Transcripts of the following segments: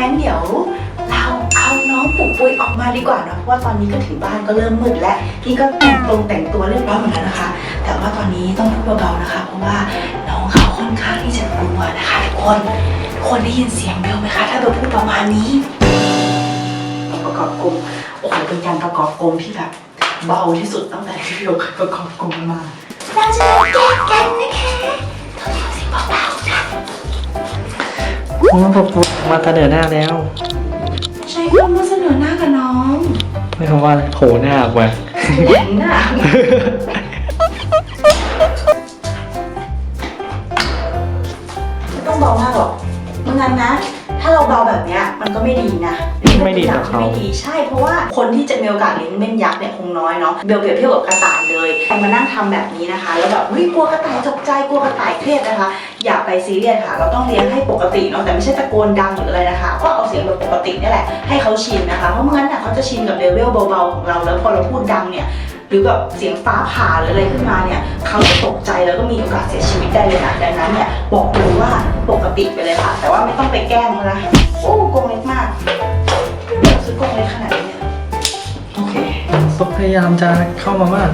งั้นเดี๋ยวเราเอาน้องปุกปุยออกมาดีกว่านะเพราะว่าตอนนี้ก็ถึงบ้านก็เริ่มมืดแล้วนี่ก็แต่งตรงแต่งตัวเรียบร้อยหมดแล้วนะคะ แต่ว่าตอนนี้ต้องพูดเบาๆนะคะ เพราะว่าน้องเขาค่อนข้างที่จะกลัวนะคะทุกคนคนได้ยินเสียงเบลไหมคะ ถ้าเบลพูดประมาณนี้ ประกอบกลมโอ้โหเป็นการประกอบกลมที่แบบเบาที่สุดตั้งแต่ที่เบลเคยประกอบกลมมา เราจะมาแก้กันนะคะ โอ้ผมมาเสนอหน้าแล้ว ใช้คำว่าเสนอหน้ากับน้องไม่คำว่าโผล่หน้าออกมาแหลงหน้าไม่ต้องบอกมากหรอก เมื่องั้นนะ ถ้าเราเบาแบบเนี้ยมันก็ไม่ดีนะไม่ดีต่อเขา ไม่ดีใช่เพราะว่าคนที่จะมีโอกาสเลี้ยงเม่นยักษ์เนี่ยคงน้อยเนาะเบลเปรียบเทียบกับกระต่ายเลยใครมานั่งทำแบบนี้นะคะ แล้วแบบเฮ้ยกลัวกระต่ายตกใจกลัวกระต่ายเครียดนะคะ อย่าไปซีเรียสค่ะ เราต้องเลี้ยงให้ปกติเนาะแต่ไม่ใช่ตะโกนดังหรืออะไรนะคะ ก็เอาเสียงแบบปกตินี่แหละให้เขาชินนะคะเพราะไม่งั้นน่ะเขาจะชินกับเลเวลเบาๆของเราแล้วพอเราพูดดังเนี่ย หรือแบบเสียงฟ้าผ่าหรืออะไรขึ้นมาเนี่ยเขาจะตกใจแล้วก็มีโอกาสเสียชีวิตได้เลยนะดังนั้นเนี่ยบอกเลยว่าปกติไปเลยค่ะ แต่ว่าไม่ต้องไปแกล้งเขานะโอ้กรงเล็กมากไม่อยากซื้อกรงเล็กขนาดนี้เนี่ยโอเคก็พยายามจะเข้ามาบ้าน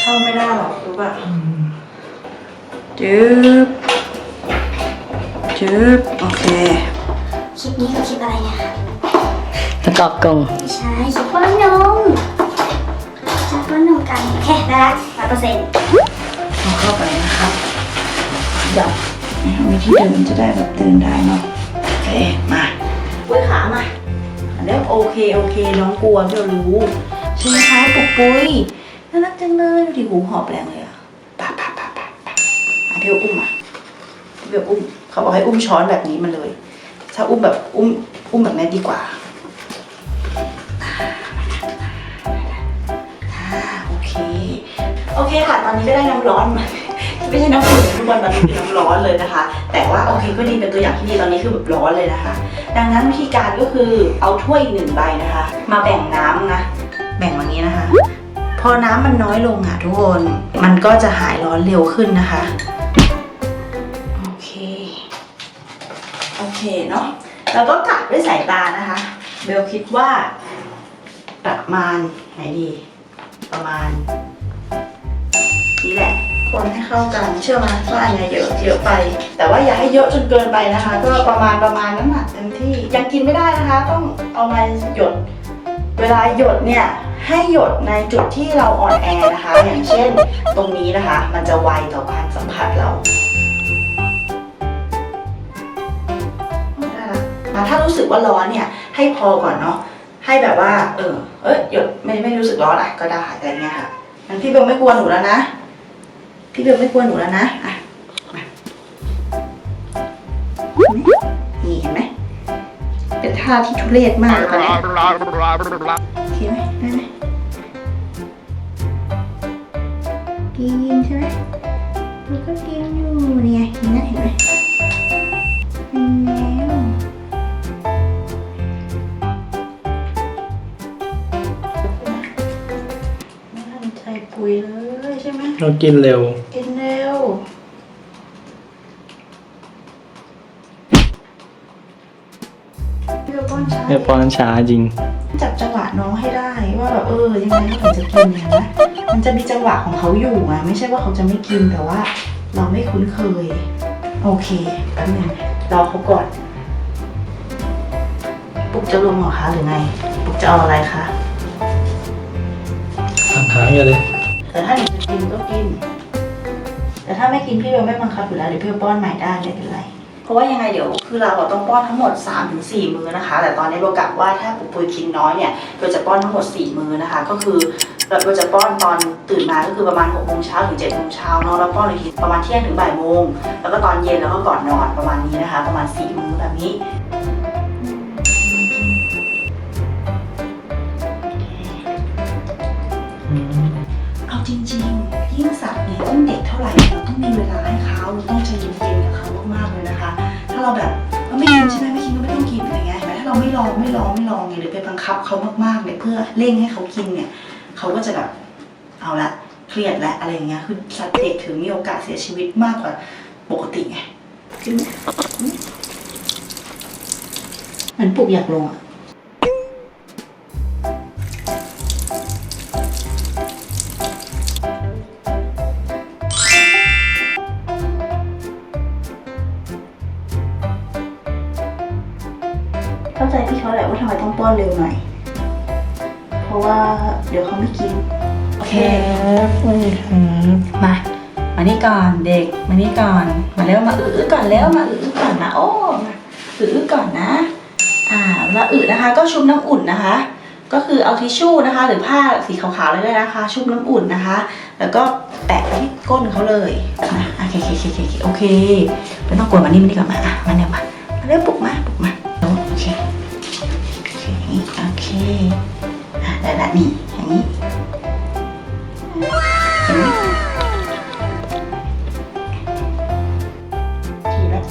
เข้าไม่ได้หรอกรู้ป่ะอืมจึ๊บจึ๊บโอเคคลิปนี้คือคลิปอะไรเนี่ยคะประกอบกลงไม่ใช่คลิปป้อนนมจะป้อนนม กัน โอเค ได้ละร้อยเปอร์เซ็นต์เอาเข้าไปนะครับ เดี๋ยวมีที่เดินจะได้แบบเดินได้เนาะโอเค มาปุ้ยขามาอันนี้โอเคโอเค น้องกลัวพี่เรารู้ใช่ไหมคะปุกปุ้ยน่ารักจังเลยดูดิหูหอบแรงเลยอะปะปะปะปะปะอะพี่เอาอุ้มมาพี่เอาอุ้ม เขาบอกให้อุ้มช้อนแบบนี้มาเลย ถ้าอุ้มแบบอุ้มอุ้มแบบนี้ดีกว่า โอเคค่ะ ตอนนี้ก็ได้น้ำร้อนมาไม่ใช่น้ำอุ่นทุกวันตอนนี้คือน้ำร้อนเลยนะคะ แต่ว่าโอเคก็ดีเป็นตัวอย่างที่ดีตอนนี้คือแบบร้อนเลยนะคะ ดังนั้นวิธีการก็คือเอาถ้วยหนึ่งใบนะคะ มาแบ่งน้ำนะแบ่งอย่างนี้นะคะ พอน้ำมันน้อยลงอะทุกคนมันก็จะหายร้อนเร็วขึ้นนะคะโอเคโอเคเนาะแล้วก็กะด้วยสายตานะคะเบลคิดว่าประมาณไหนดี ประมาณ นี่แหละ คนให้เข้ากันเชื่อไหมว่าอันเนี้ยเยอะเยอะไป แต่ว่าอย่าให้เยอะจนเกินไปนะคะ ก็ประมาณประมาณนั้นแหละเต็มที่ยังกินไม่ได้นะคะ ต้องเอามาหยด เวลาหยดเนี่ยให้หยดในจุดที่เราอ่อนแอนะคะ อย่างเช่น ตรงนี้นะคะ มันจะไวต่อการสัมผัสเราได้ละถ้ารู้สึกว่าร้อนเนี่ย ให้พอก่อนเนาะให้แบบว่า เออ เอ้ยหยดไม่ไม่รู้สึกร้อนอะก็ได้อะไรเงี้ยค่ะงั้นพี่เบลไม่กลัวหนูแล้วนะ พี่เบลไม่กลัวหนูแล้วนะอะมานี่เห็นไหมเป็นท่าที่ทุเรศมากเลยตอนเนี้ยโอเคไหมได้ไหมกินใช่ไหมมันก็กินอยู่นี่ไงกินนะเห็นไหมกินแล้วไม่ทันใจปุย เลยใช่ไหมเรากินเร็ว กินเร็วเปรี้ยวป้อนช้าเรียบร้อยช้าจริง จับจังหวะน้องให้ได้ว่าแบบเออยังไงเขาถึงจะกินเนี่ยนะมันจะมีจังหวะของเขาอยู่อะไม่ใช่ว่าเขาจะไม่กินแต่ว่า เราไม่คุ้นเคย โอเคแป๊บนึงรอเขาก่อนปุกจะลงเหรอคะหรือไงปุกจะเอาอะไรคะทำหางอยู่เลย แต่ถ้าหนูจะกินก็กิน แต่ถ้าไม่กินพี่เบลไม่บังคับอยู่แล้วเดี๋ยวพี่เบลป้อนใหม่ได้ไม่เป็นไร เพราะว่ายังไงเดี๋ยวคือเราอะต้องป้อนทั้งหมด 3-4 มื้อนะคะ แต่ตอนนี้เรากะว่าถ้าปุกปุยกินน้อยเนี่ยเราจะป้อนทั้งหมด 4 มื้อนะคะ ก็คือเราจะป้อนตอนตื่นมาก็คือประมาณ6โมงเช้าถึง7โมงเช้าเนาะแล้วป้อนอีกทีประมาณเที่ยงถึงบ่ายโมงแล้วก็ตอนเย็นแล้วก็ก่อนนอนประมาณนี้นะคะ ประมาณ4มื้อแบบนี้ ริงๆยิ่งสัตว์เนี่ยยิ่งเด็กเท่าไหร่เราต้องมีเวลาให้เขาเราต้องใจเย็นๆกับเขามากๆเลยนะคะ ถ้าเราแบบเราไม่กินใช่ไหมไม่กินก็ไม่ต้องกินอะไรเงี้ยเห็นไหมถ้าเราไม่ลองไม่ลองไม่ลองเนี่ยหรือไปบังคับเขามากๆเนี่ยเพื่อเร่งให้เขากินเนี่ยเขาก็จะแบบเอาละเครียดและอะไรเงี้ยคือสัตว์เด็กถึงมีโอกาสเสียชีวิตมากกว่าปกติไงกินไหมมือนปลุกอยากลงอะ เข้าใจพี่เขาแหละว่าทำไมต้องป้อนเร็วหน่อย เพราะว่าเดี๋ยวเขาไม่กิน โอเคครับนี่ครับมา มานี่ก่อนเด็ก มานี่ก่อน มาเร็วมาอื้อๆก่อนแล้วมาอื้อๆก่อนนะโอ้มาอื้อๆก่อนนะ อ่าแล้วอึนะคะ ก็ชุบน้ำอุ่นนะคะ ก็คือเอาทิชชู่นะคะ หรือผ้าสีขาวๆเลยก็ได้นะคะ ชุบน้ำอุ่นนะคะ แล้วก็แปะไปที่ก้นเขาเลยนะโอเคโอเคโอเคโอเคโอเคไม่ต้องกลัวมานี่มานี่ก่อนมาอะมาเร็วมามาเร็วปลุกมาปลุกมาโอเค ได้ละนี่อย่างนี้เห็นไหมทีละ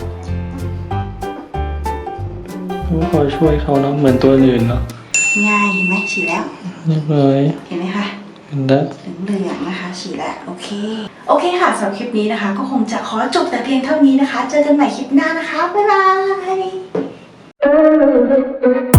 ผมขอช่วยเขาเนาะเหมือนตัวอื่นเนาะง่ายเห็นไหมฉีดแล้วเรียบร้อยเห็นไหมคะเห็นแล้วเหลืองๆนะคะฉีดแล้วโอเค โอเคค่ะสำหรับคลิปนี้นะคะ ก็คงจะขอจบแต่เพียงเท่านี้นะคะ เจอกันใหม่คลิปหน้านะคะบ๊ายบาย